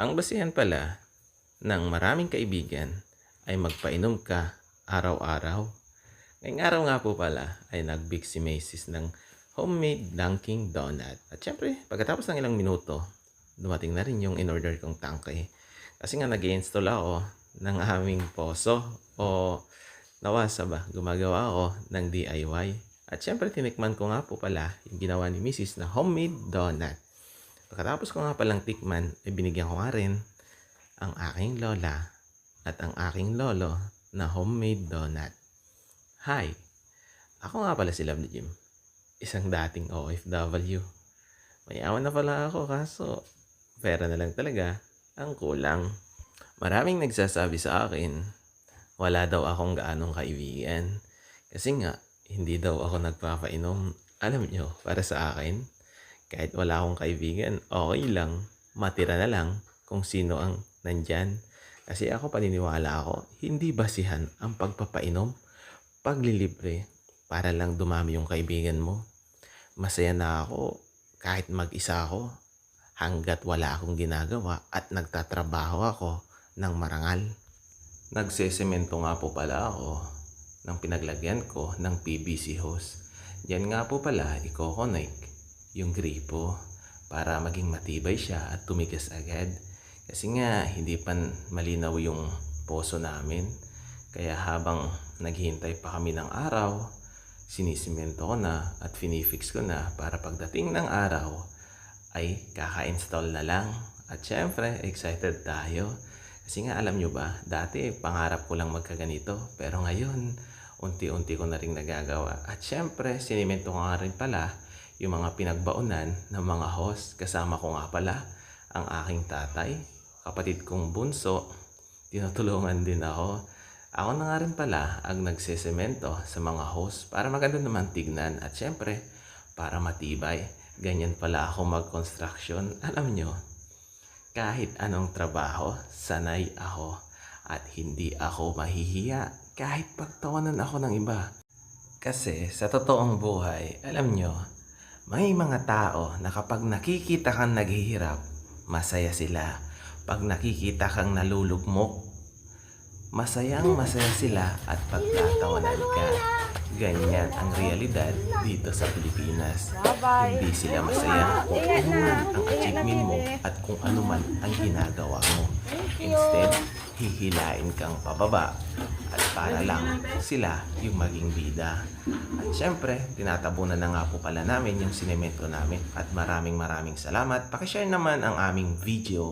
Ang basihan pala ng maraming kaibigan ay magpainom ka araw-araw. Ngayong araw nga po pala ay nag-bake si Macy's ng homemade Dunkin' Donut. At syempre, pagkatapos ng ilang minuto, dumating na rin yung in-order kong tangke. Kasi nga nag install ako ng aming poso o nawasa ba, gumagawa ako ng DIY. At syempre, tinikman ko nga po pala yung ginawa ni Mrs. na homemade donut. Pagkatapos ko nga palang tikman, ay binigyan ko nga rin ang aking lola at ang aking lolo na homemade donut. Hi! Ako nga pala si Love Jim. Isang dating OFW. Mayaman na pala ako kaso pera na lang talaga ang kulang. Maraming nagsasabi sa akin, wala daw akong gaanong kaibigan. Kasi nga, hindi daw ako nagpapainom. Alam nyo, para sa akin, kahit wala akong kaibigan, okay lang. Matira na lang kung sino ang nandyan. Kasi ako paniniwala ako, hindi basihan ang pagpapainom, paglilibre, para lang dumami yung kaibigan mo. Masaya na ako kahit mag-isa ako hanggat wala akong ginagawa at nagtatrabaho ako ng marangal. Nagsesemento nga po pala ako ng pinaglagyan ko ng PVC hose. Diyan nga po pala i-connect yung gripo para maging matibay siya at tumigas agad. Kasi nga hindi pa malinaw yung poso namin. Kaya habang naghihintay pa kami ng araw, sinisimento ko na at finifix ko na para pagdating ng araw ay kaka-install na lang. At syempre, excited tayo. Kasi nga alam nyo ba, dati pangarap ko lang magkaganito. Pero ngayon, unti-unti ko na rin nagagawa. At syempre, sinimento ko nga rin pala yung mga pinagbaunan ng mga host. Kasama ko nga pala ang aking tatay, kapatid kong bunso. Tinutulungan din ako. Ako na nga rin pala ang nagsesemento sa mga host para maganda naman tignan. At syempre, para matibay. Ganyan pala ako mag-construction. Alam nyo, kahit anong trabaho, sanay ako. At hindi ako mahihiya kahit pagtawanan ako ng iba. Kasi sa totoong buhay, alam nyo, may mga tao na kapag nakikita kang naghihirap, masaya sila. Pag nakikita kang nalulugmok, masayang masaya sila at pagtatawanan ka. Ganyan ang realidad dito sa Pilipinas. Hindi sila masaya kung ang achievement kung ano man ang ginagawa mo. Instead, hihilain kang pababa at para lang sila yung maging bida. At syempre, tinatabunan na nga po pala namin yung sinemento namin at maraming maraming salamat. Pakishare naman ang aming video